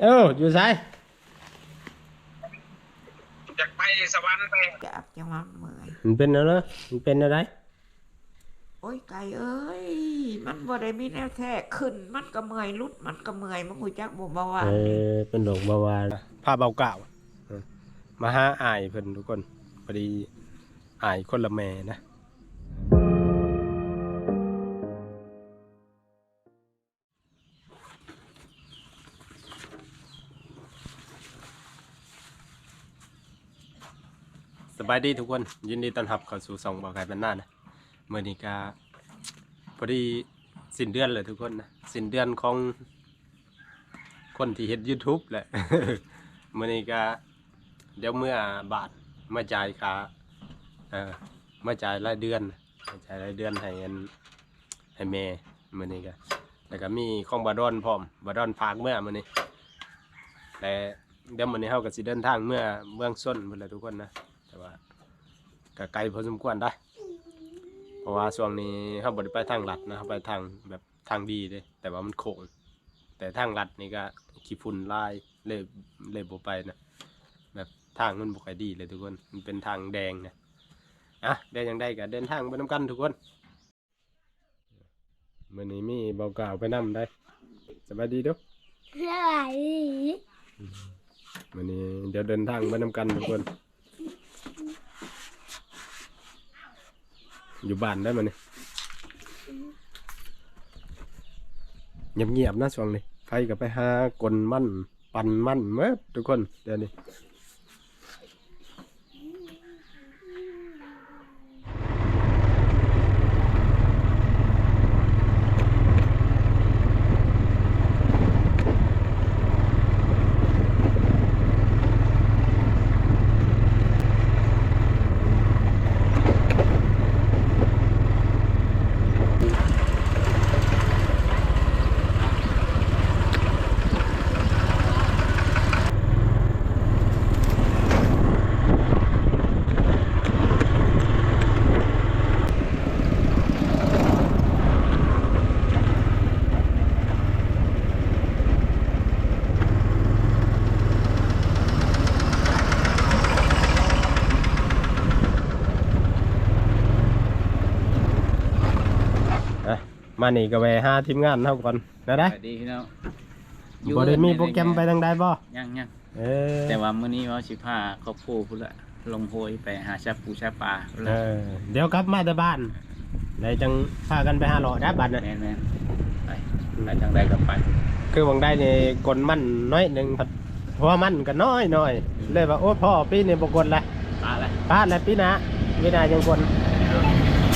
เอ้าอยู่ไสอยากไปสวรรค์ไปจับจังหวะเมื่อยมันเป็นอะไรมันเป็นอะไรโอ้ยไก่เอ้ย มันบ่ได้มีแนวแท้ขึ้น มันก็เมื่อยลุดมันก็เมื่อยมันหูจักบ่เบาหวาเอนอเป็นดอกบาวานภาพเบาเก่าเออมาหาอายเพิ่นทุกคนพอดีอายคนละแม่นะ สบายดีทุกคน ยินดีต้อนรับเข้าสู่สองบ่าวไก่เป็นหน้านะเมื่อนี้ก็พอดีสิ้นเดือนเลยทุกคนนะสิ้นเดือนของคนที่เฮ็ด YouTube แหละมื้อนี้ก็เดี๋ยวเมื่อบาทมาจ่ายค่าเอ่อมาจ่ายรายเดือนมาจ่ายรายเดือนให้อันให้แม่มื้อนี้ก็แล้วก็มีของบาดอนพร้อมบาดอนฝากเมื่อมื้อนี้แต่เดี๋ยวมื้อนี้เฮาก็สิเดินทางเมื่อเมืองส้นพุ่นแหละทุกคนนะ แต่ว่าก็ไกลพอสมควรได้เพราะว่าช่วงนี้เฮาบ่ได้ไปทางลัดนะเฮาไปทางแบบทางดีเด้แต่ว่ามันโค้งแต่ทางลัดนี่ก็ขี้ฝุ่นลายเลยเลยบ่ไปนะแบบทางมันบ่ค่อยดีเลยทุกคนมันเป็นทางแดงนะอะได้ยังได้ก็เดินทางไปนํกันทุกคนมื้อนี้มีเบากล่าวไปนํได้สบายดีเด้อสวัสดีมื้อนี้เดี๋ยวเดินทางไปนํกันทุกคน อยู่บ้านได้มื้อนี้เงียบๆนะช่วงนี้ใครก็ไปหากลมั่น ปั่นมั่นเมื่อทุกคนเดี๋ยวนี้ อะ มานี่ก็แวะหาทีมงานเท่าก่อนนะได้สวัสดีพี่น้องบ่ได้มีโปรแกรมไปทางใดบ่ยังยังเออแต่ว่ามื้อนี้ว่าสิพาครอบครัวพุ่นละลงโหยไปหาชาปูชาปลาพุ่นเอละอเดี๋ยวกลับมาแต่บ้านได้จังพากันไปหาหล่อได้บัดน่ะแม่นแม่นไปไปทางใดก็ไปคือวังได้นี่กลมันน้อยหนึงพัดเพราะว่ามันก็น้อยน้อยเลยว่าโอ้พ่อปีนี้บ่กลละปลาอะไรพลาดแล้วปีหน้าปีหน้ายังกล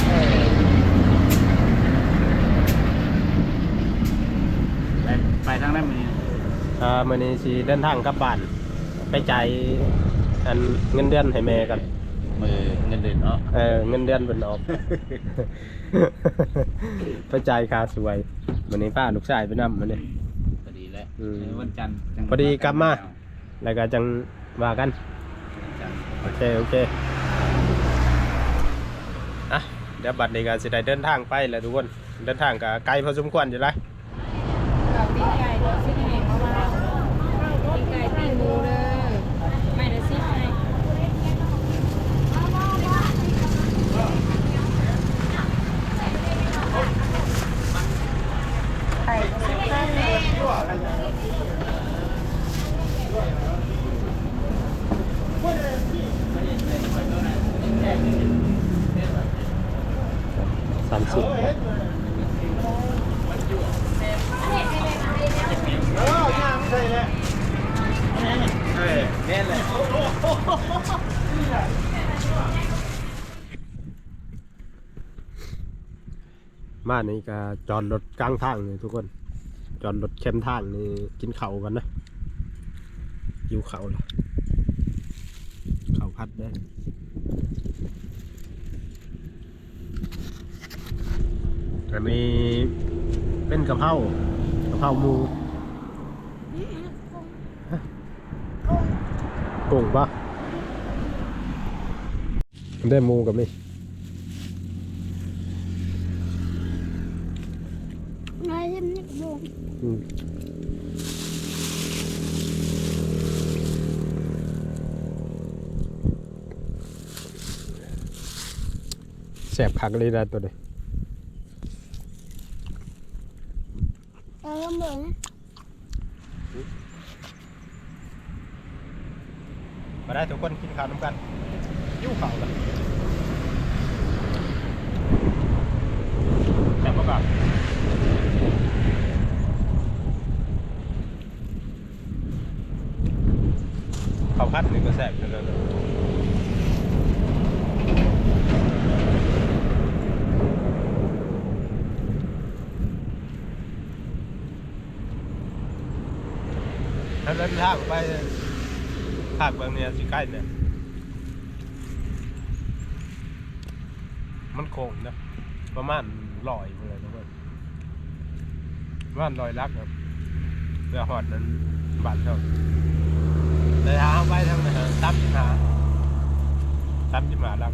เออ ไปไปทางนั้นมื้อนี้ อ่ามื้อนี้สิเดินทางกลับบ้าน ไปจ่ายอันเงินเดือนให้แม่กันมือเงินเดือนเนาะเออเงินเดือนเป็นออก ไปจ่ายค่าสวยวันนี้ป้าลูกชายไปนำมันนี่พอดีแล้วอืมเออวันจันทร์จังพอดีกลับมา แล้วก็จังว่ากัน วันจันทร์โอเค โอเคอะเดี๋ยวบัดนี้ก็สิได้เดินทางไปแหล้วทุกคน เดินทางก็ไกลพอสมควรอยู่ไร กับปีไก่เดี๋ยวซื้อให้เขามาปีไก่ปีหมูเด้อไม่ได้ซิให้ สามสิบ มานี่ก็จอดรถกลางทางนี่ทุกคน จอดรถเข้มทางนี่กินเข่ากันนะหิวเข่าวละเข่าพัดได้อแต่มีเป็นกะเพรากะเพราหมูกุ้งปะได้หมูกับนี่ นายทำนิดบง อืม แสบคักเลยนะตัวนี้เออเหมือนมาได้ทุกคนกินข้าวน้ำกันยิ้วข้าวกันแสบมากข้าวพัดนี่ก็แสบอยู่แล้วนะถ้าเดินทางไปภาคบางเนี่ยสิใกล้เนี่ยมันโค้งนะประมาณลอยเลยทุกคนประมาณลอยลักครับเรือหอดนั้นบาดเท่าแต่ทางไปทางไหนตั้มจิมาตั้มจิมาลัก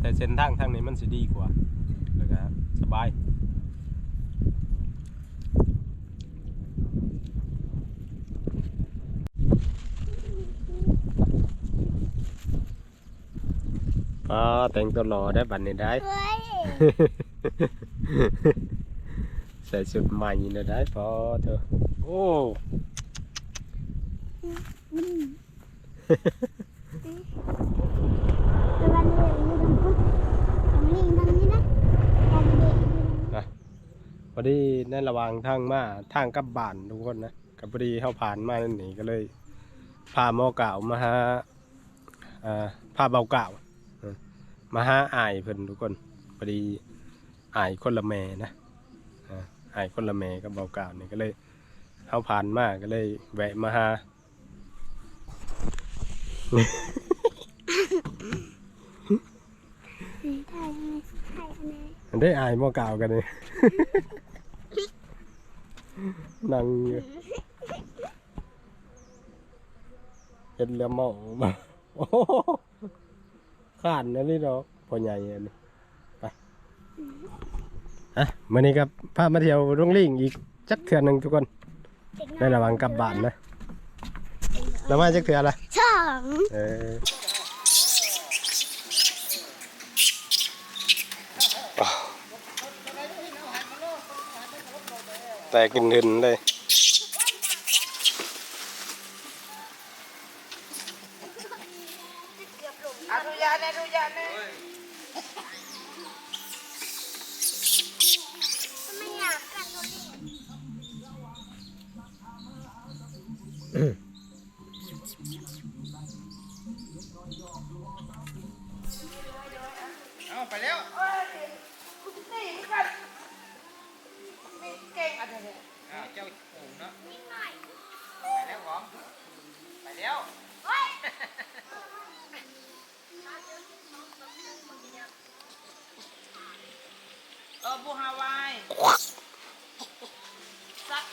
แต่เส้นทางทางนี้มันสิดีกว่า ก็สบายอ๋อแต่งตัวหล่อได้บัดนี้ได้ เฮ้ย ใส่ชุดใหม่เนี่ยได้พอเถอะโอ้ แต่วันนี้อยู่ตรงพุทธตรงนี้ตรงนี้นะตรงนี้ พอดีในระหว่างทางมาทางกลับบ้านทุกคนนะกับพอดีเขาผ่านมานั่นนี่ก็เลยพาหมอเก่ามาหาอ่าพาเบาเก่าเออมาหาอายเพิ่นทุกคนพอดีอายคนละแม่นะอ่าอายคนละแม่กับเบาเก่านี่ก็เลยเขาผ่านมาก็เลยแวะมาหาถ่ายให้ถ่ายให้อันได้อายหมอเก่ากันเลย นั่งอยู่เห็นเรือหมอมาโอ้โหขานนะนี่เนาะพอใหญ่อันนี้ไปอะมื่อนี้กับพามาเที่ยวโรงลิงอีกจักเถื่อหนึ่งทุกคนในระหว่างกลับบ้านนะแล้วมาจักเถื่อละสองเออ แต่กินหึนเลยอนุญาตอนุญาตนะไม่อยากกันเลยเอา แล้วเออบูฮาวายซัก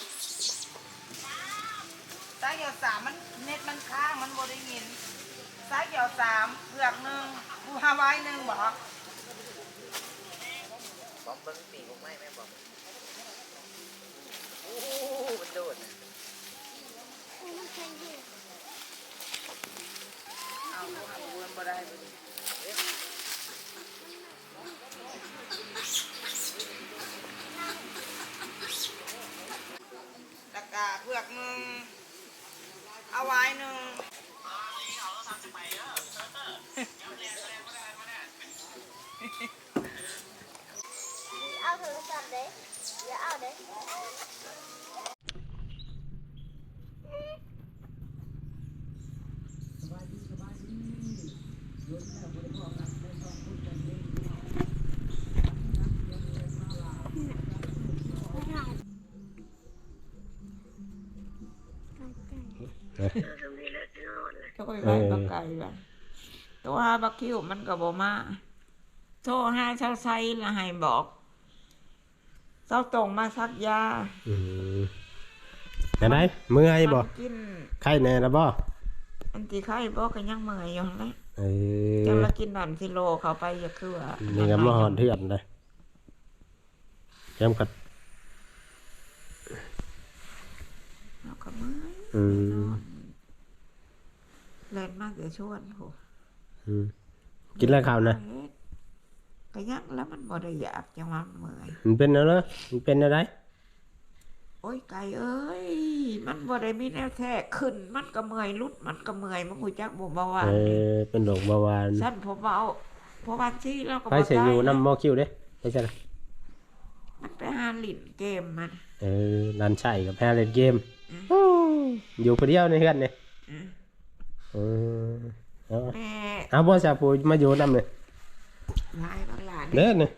ซักเหี่ยวสามมันเน็ตมันค้างมันบ่ได้ยินซักเหี่ยวสามเผือกหนึ่งบูฮาวายหนึ่งบอกบอมเบิ้งปีกผมไม่แม่บอมโอ้โหมันโดดมันเคยอยู่ เอาบูฮาวายบ่ได้บ่ตะกาเผือกหนึ่งเอาไว้หนึ่ง เอาโทรศัพท์เลยอย่าเอาเลย ก็ไปไว้บักไก่ละตัวหาบักคิวมันก็บ่มาโทรหาเช้าไซละให้บอกเช้าตรงมาซักยาอืมไหนไหนเมื่อยบ่มันกิน ไข้แน่แล้วบ่อันที่ไข้บ่ก็ยังเมื่อยอยู่หั่นแหละเอจังอละกินดันซิโลเข้าไปอย่าคือว่านี่ก็มาหอนเถื่อนเลยแก้มกัดเอาก็เมื่อยอืม เล่นมาจะชวนโหอืมกินแล้วข้าวนะก็ยังแล้วมันบ่ได้อยากจังว่ามันเมื่อยมันเป็นอะไรมันเป็นอะไรโอ้ยไก่เอ้ย มันบ่ได้มีแนวแท้ขึ้น มันก็เมื่อยลุดมันก็เมื่อยมันหูจักบ่เบาหวาเอนอเป็นโรคเบาหวานสั้นผมเบาเพราะวันที่เราก็ไปบ่เสียอยู่น้ำหมอคิวเด้ไปใช่ละมันไปหาหลินเกมมัน เออนันใช่กับแพ้เล่นเกมอยู่คนเดียวในเฮือนเนี่ยอืม เออเอาแม่เอาบ่สาปูมาอยู่นำเลยลายบางหลานเด้อเนี่ย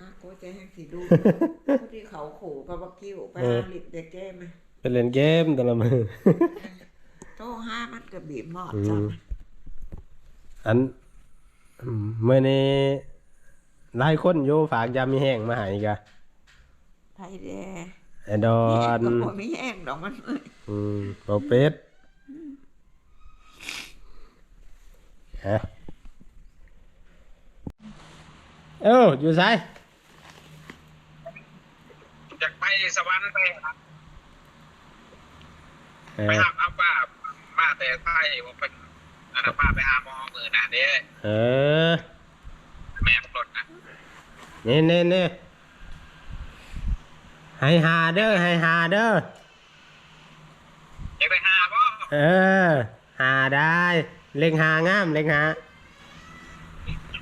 อะกูจะให้สิดูผู้ที่เขาขู่กับบักกิ้วไปเออหาหลินเด็กเกมมาไปเล่นเกมแต่ละมือ โตห้ามันก็บีบหมอดอืมจังอันอืมมื่อนี้หลายคนโยฝากยามีแห้งมาให้กะไทยแดไอดอมีแห้งนก็บ่มีแห้งดอกมันเอ้ยอืมโปเป็ด ฮะเอ้าอยู่ไสอยากไปสวรรค์ไปหาเอไปอหาอาป้ามาแต่ไทยว่าเป็นอันนั้นป้าไปหาหมอมือน่ะเด้เออแม่รถนะนี่นี่นี่ให้หาเด้อให้หาเด้ออยากไปหาบ่เออ หาได้ เล็งหางามเล็งหา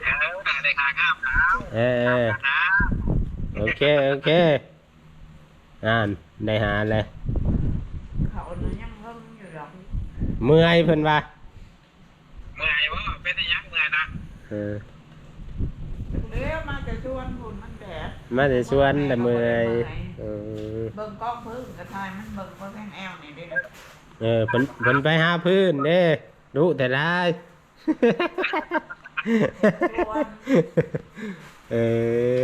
เออหาได้หางามแล้วเออเออหาโอเคโอเคอ่านได้หาเลยเขาน่ะยังเพิ่งอยู่ดอกเมื่อยเพิ่นว่าเมื่อยบ่เป็นอิหยังเมื่อยนะเออเลี้ยวมาจะชวนหุ่นมันแดดมาแต่ชวนแต่เมื่อยเออเบิ่งกล้องพึ่งกระทายมันเบิ่งเบิ่งแม่งแอวนี่เด้อ เออเพิ่นเพิ่นไปหาพื้นเด้รู้แต่ได้ เออ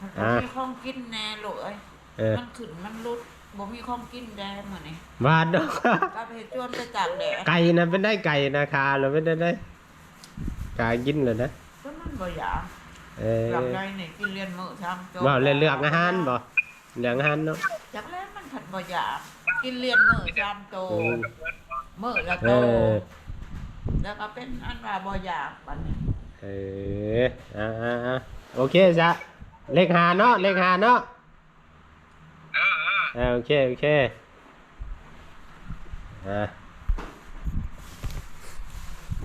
มันอะ มีของกินแน่ลูกเอ้ยเออ มันขึ้นมันลุดบ่มีของกินแดงมื้อนี้บาดดอกก็ไปจวนไปจากแดดไก่นะเป็นได้ไก่นาคาเหราไม่ได้ได้กากินเลยนะก็มันบ่อยากเออหลับได้นี่กินเรียนมื้อทำจบว่าเลือกเลือกอาหารบ่เลือกอาหารเนาะ จากแล้วมันผัดบ่อยาก กินเรียนมื้อทำโตเออมื้อละเอโตอ แล้วก็เป็นอันว่าบ่อยากบัดนี้เอออ่าอ่าอ่าโอเคจ้ะเลขหาเนาะ เลขหาเนาะเออเอออ่าโอเค โอเคอ่า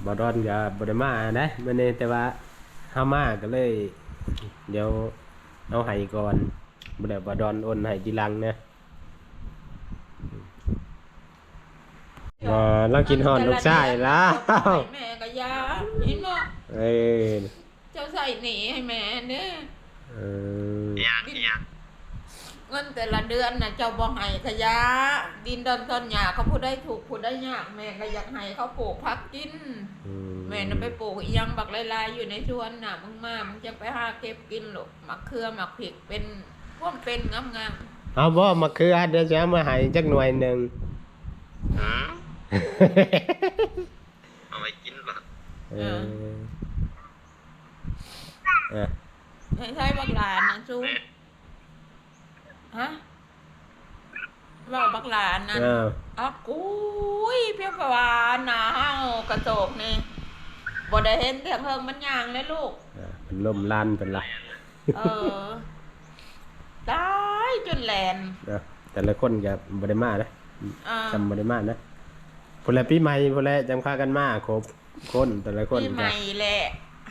บอดอนกับบไดมาได้เมื่อนี้แต่ว่าเฮามาก็เลย เดี๋ยวเอาให้ก่อนบ่ได้บอดอนโอนให้ทีหลังนะ ว่าเรากินฮอดลูกชายแล้วแม่ก็ยาเห็นบ่เอ้ยเจ้าใส่หนีให้แม่เด้อเอออิหยังอิหยังเงินแต่ละเดือนน่ะเจ้าบ่ให้ขยะดินดอนต้นหญ้าเขาผู้ได้ถูกผู้ได้ยากแม่ก็อยากให้เขาปลูกผักกินอืแม่น่ะไปปลูกอีหยังบักลายๆอยู่ในสวนน่ะมึงมามึงจะไปหาเก็บกินลูกมะเขือมะพริกเป็นพวกเป็นงามเอาบ่มาคือเดี๋ยวจะเอามาให้จักหน่วยหนึงหือ เอาไปกินบ่เออเออๆให้ใช้บักหลานนะจูฮะเว่าบักหลานนะอ้าวอ๋อกุยเพียงประวาหนาเฮากระโจกนี่บ่ได้เห็นแต่เพิ่งมันย่างเลยลูกอ่าเป็นลมลานเป็นไรเออตายจนแลนนะแต่ละคนกับบริมานะอ่า จำบริมานะ พนละปีใหม่พนละจำค่ากันมาครบคนแต่ละคนปีใหม่แหละ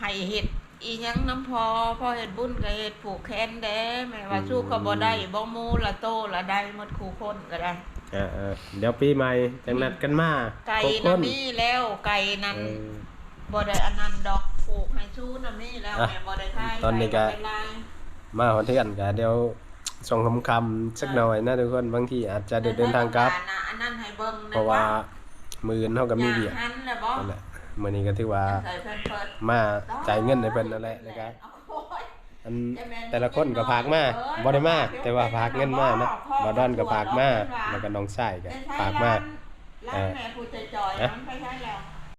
ให้เห็ดอีหยังน้ำพอพอเห็ดบุญก็เห็ดผูกแขนแด้แม่ว่าสู้ก็บ่ได้บ่มูละโตละได้หมดคู่คนก็ได้อ่าอ่าเดี๋ยวปีใหม่จังนัดกันมาไก่ครบคน่ะนมีแล้วไก่นั้นเออ บ่ได้อันนั้นดอกปลูกให้ชูน่ะมีแล้วอะแม่บ่ได้ทายตอนนี้ก็ไว้ไว้มาหอเทือนกันเดี๋ยวส่งคำคำๆสักหน่อยนะทุกคนบางทีอาจจะเดินทางกลับ อันนั้นให้เบิ่งนเพราะว่า มืออนเท่ากับมีเบียอย่าหันแล้วบ่นั่นแหละมื่อนี้ก็ถือว่าใส่เพิ่นเปิดมาจ่ายเงินในเพิ่นนั่นแหละนะครับโอ้ยอันแต่ละคนก็พากมาบ่ได้มาแต่ว่าพากเงินมานะบ่ดอนก็พากมาแล้วก็น้องชายก็ได้ใช้พากมาร้านร้านแม่ผู้ใจจอยเอ๊ะมันไปใช้แล้ว